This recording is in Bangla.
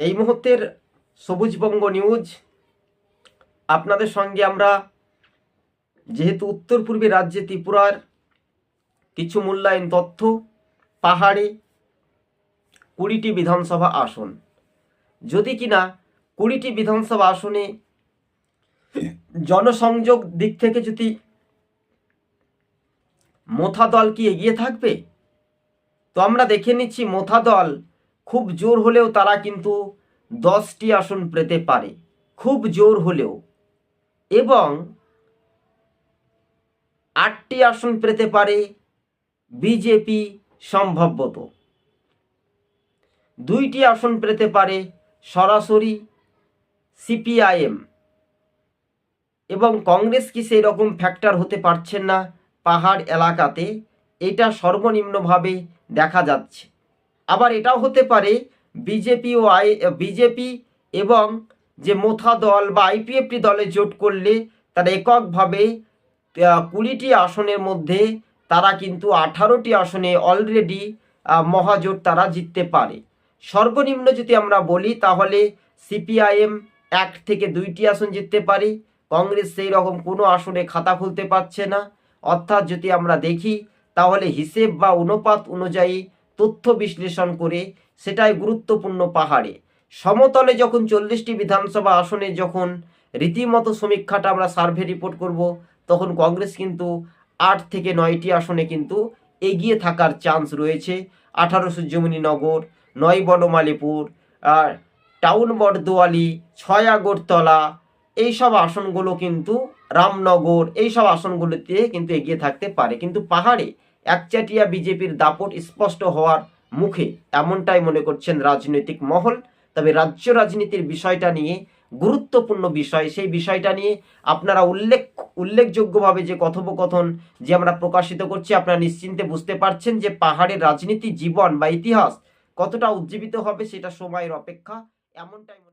এই মুহূর্তের সবুজবঙ্গ নিউজ। আপনাদের সঙ্গে আমরা যেহেতু উত্তর পূর্বে রাজ্যে ত্রিপুরার কিছু মূল্যায়ন তথ্য, পাহাড়ে কুড়িটি বিধানসভা আসন। যদি কিনা কুড়িটি বিধানসভা আসনে জনসংযোগ দিক থেকে যদি মোথা দল কি এগিয়ে থাকবে, তো আমরা দেখে নিচ্ছি মোথা দল খুব জোর হলেও তারা কিন্তু দশটি আসন পেতে পারে। খুব জোর হলেও। এবং আটটি আসন পেতে পারে বিজেপি সম্ভবত। দুইটি আসন পেতে পারে সরাসরি সিপিআইএম। এবং কংগ্রেস কি সেই রকম ফ্যাক্টর হতে পারছেন না পাহাড় এলাকাতে? এটা সর্বনিম্নভাবে দেখা যাচ্ছে। আবার এটাও হতে পারে বিজেপি ও আই, বিজেপি এবং যে মোথা দল বা আইপিএফটি দলে জোট করলে তারা এককভাবে কুড়িটি আসনের মধ্যে তারা কিন্তু আঠারোটি আসনে অলরেডি মহাজোট তারা জিততে পারে। সর্বনিম্ন যদি আমরা বলি তাহলে সিপিআইএম এক থেকে দুইটি আসন জিততে পারে, কংগ্রেস সেই রকম কোনো আসনে খাতা খুলতে পারছে না। অর্থাৎ যদি আমরা দেখি তাহলে হিসেব বা অনুপাত অনুযায়ী তথ্য বিশ্লেষণ করে সেটাই গুরুত্বপূর্ণ পাহাড়ে। সমতলে যখন চল্লিশটি বিধানসভা আসনে যখন রীতিমতো সমীক্ষাটা আমরা সার্ভে রিপোর্ট করব, তখন কংগ্রেস কিন্তু আট থেকে নয়টি আসনে কিন্তু এগিয়ে থাকার চান্স রয়েছে। আঠারো সূর্যমণি নগর নয় বনমালীপুর, আর টাউন বরদোয়ালি ছয় আগরতলা, এইসব আসনগুলো কিন্তু রামনগর, এইসব আসনগুলোতে কিন্তু এগিয়ে থাকতে পারে। কিন্তু পাহাড়ে একচাটিয়া বিজেপির দাপট স্পষ্ট হওয়ার মুখে এমনটাই মনে করছেন রাজনৈতিক মহল। তবে রাজ্য রাজনীতির বিষয়টা নিয়ে, গুরুত্বপূর্ণ বিষয়, সেই বিষয়টা নিয়ে আপনারা উল্লেখ, উল্লেখযোগ্যভাবে যে কথোপকথন যে আমরা প্রকাশিত করছি, আপনারা নিশ্চিন্তে বুঝতে পারছেন যে পাহাড়ের রাজনীতি, জীবন বা ইতিহাস কতটা উজ্জীবিত হবে সেটা সময়ের অপেক্ষা। এমনটাই মনে